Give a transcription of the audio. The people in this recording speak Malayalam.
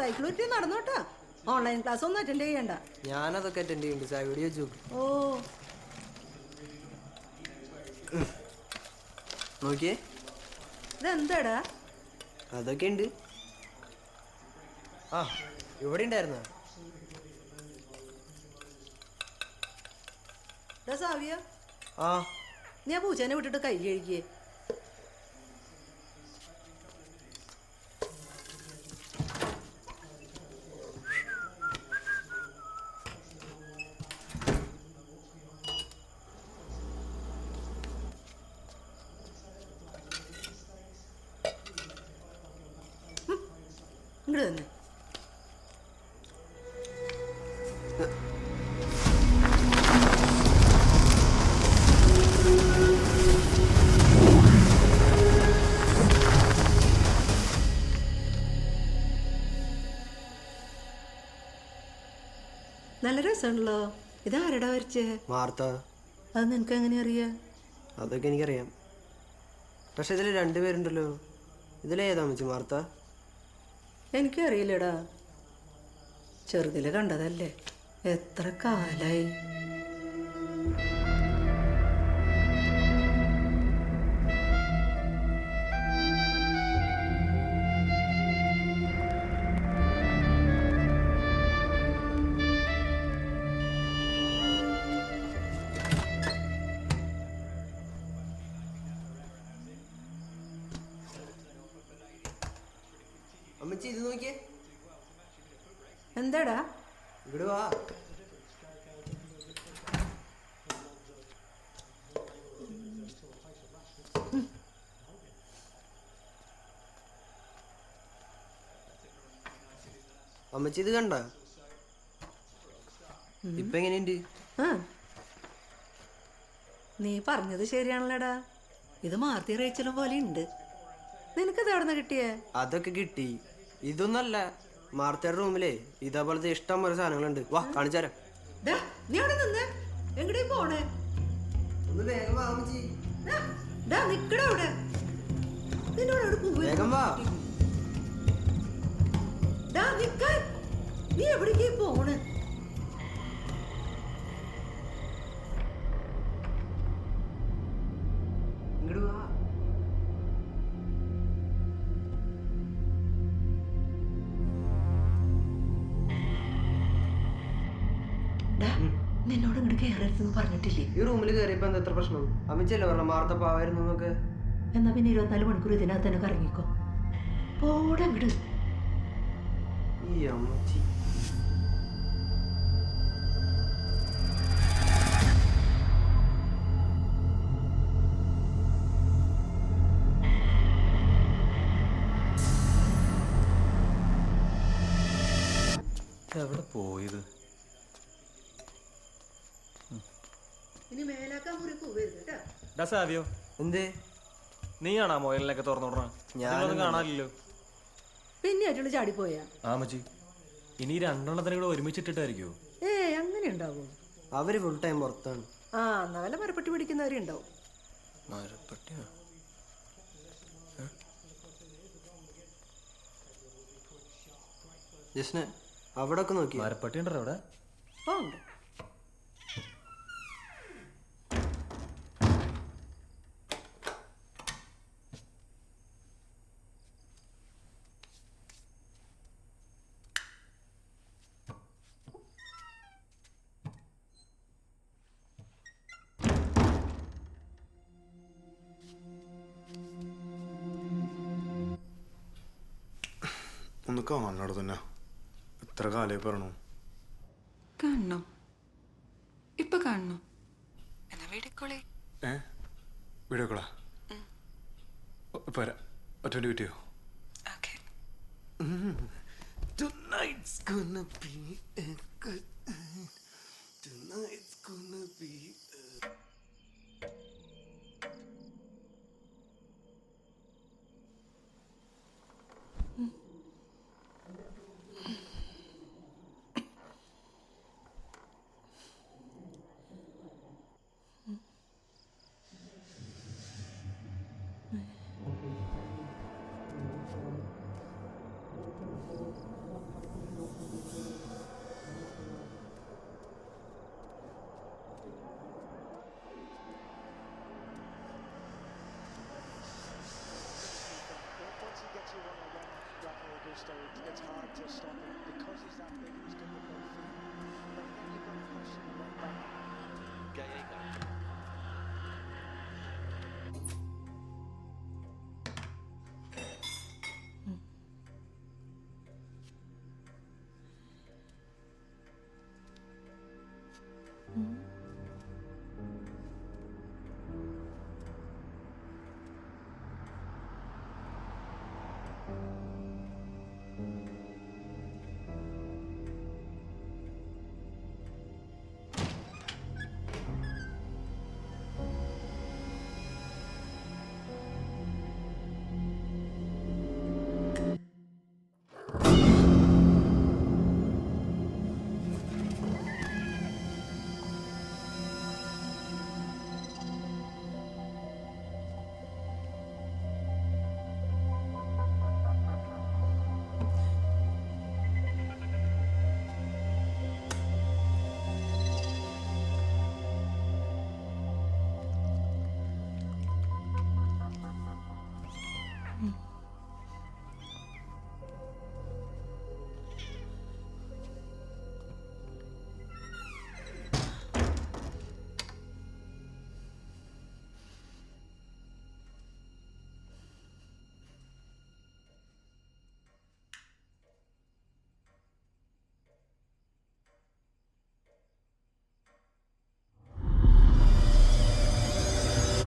സൈക്കിൾ ഒറ്റി നടന്നോട്ടാ ഓൺലൈൻ ക്ലാസ് ഒന്നും അറ്റൻഡ് ചെയ്യണ്ട. ഞാനതൊക്കെ അറ്റൻഡ് ചെയ്യുന്നുണ്ട് ചായ വീഡിയോ വെച്ചു ഓ. നോക്കിയേ. ഇതെന്താടാ? അതൊക്കെ ഉണ്ട്. ആ ഇവിടെ ഉണ്ടായിരുന്ന? സാവിയ. ആ. നീ ആ പൂച്ചേനെ വിട്ടിട്ട് കൈ കഴുകിയേ. ഇങ്ങോട്ട് തന്നെ നല്ല രസമുണ്ടല്ലോ ഇതാരടാ വരച്ചേ? വാർത്ത. അത് നിനക്ക് എങ്ങനെ അറിയാം? അതൊക്കെ എനിക്കറിയാം. പക്ഷെ ഇതിൽ രണ്ടുപേരുണ്ടല്ലോ ഇതിലേതാ മച്ചി വാർത്ത? എനിക്കും ചെറുതിൽ കണ്ടതല്ലേ? എത്ര കാലായി? അമ്മച്ചി ഇത് നോക്കിയേ. എന്താടാ? ഇവിടെ വാ. അമ്മച്ചി ഇത് കണ്ട? ഇപ്പൊ എങ്ങനെയുണ്ട്? നീ പറഞ്ഞത് ശരിയാണല്ലോടാ. ഇത് മാർത്തി റേച്ചലും പോലെ ഉണ്ട്. നിനക്കത് എവിടെന്ന് കിട്ടിയേ? അതൊക്കെ കിട്ടി. ഇതൊന്നല്ല മാർത്തയുടെ റൂമിലേ ഇതേപോലത്തെ ഇഷ്ടം പോലെ സാധനങ്ങളുണ്ട്. വാ കാണിച്ചാരം നീ അവിടെ നിന്ന്. എങ്ങടേ പോണേ? ഒന്ന് വേഗം വാ അമ്മച്ചി. നിക്കടാ അവിടെ. നിന്നോട് അവിടെ പോവുക വേഗം വാ. നിക്കാൻ നീ എവിടേക്ക് പോണ്? നിന്നോട് ഇങ്ങോട്ട് കയറരുതെന്ന് പറഞ്ഞിട്ടില്ലേ? ഈ റൂമിൽ കയറിയപ്പോ എന്താ എത്ര പ്രശ്നം? അമിച്ചല്ലേ പറഞ്ഞ മാർത്ത പാവായിരുന്നു എന്നൊക്കെ. എന്നാ പിന്നെ ഇരുപത്തിനാല് മണിക്കൂർ ഇതിനകത്ത് തന്നെ കറങ്ങിക്കോ. പോടെ അങ്ങോട്ട് ഈ അമ്മച്ചി. എവിടെ പോയത്? ഇനി മേലാക്കാൻ മുറിക്ക് പോവരുത് കേട്ടോ. ഡാ സാവിയോ. എന്തേ? നീയാണോ മൊയലിനൊക്കെ തുറന്നു വിടണ? ഞാനൊന്നും കാണാനില്ലല്ലോ. പിന്നെ ആയിട്ടുള്ള ചാടിപ്പോയാ? ആ മച്ചി ഇനി രണ്ടെണ്ണത്തിനെ കൂടെ ഒരുമിച്ചിട്ടിട്ടായിരിക്കോ? ഏ അങ്ങനെ ഉണ്ടാവോ? അവർ ഫുൾ ടൈം പുറത്താണ്. ആ നല്ല മരപ്പെട്ടി പിടിക്കുന്നവരുണ്ടാവും ഉണ്ടാവും. ജസ്ന അവിടെ ഒക്കെ നോക്കി മരപ്പെട്ടി ഉണ്ടോ അവിടെ. ഓ ഉണ്ട്. ഒന്ന് കാണണോട് തന്നെ? എത്ര കാലമായി പറഞ്ഞു കാണണോ? ഇപ്പൊ കാണണോ? എന്നാ വീടിക്കോളെ ഏ? വീഡിയോ കോളാ പോരാ. ഒറ്റ മിനിറ്റ് കിട്ടിയോ okay. Tonight's gonna be a good Augusto, it's, hard to stop him because he's that big. He's good with both feet. But then you've got the.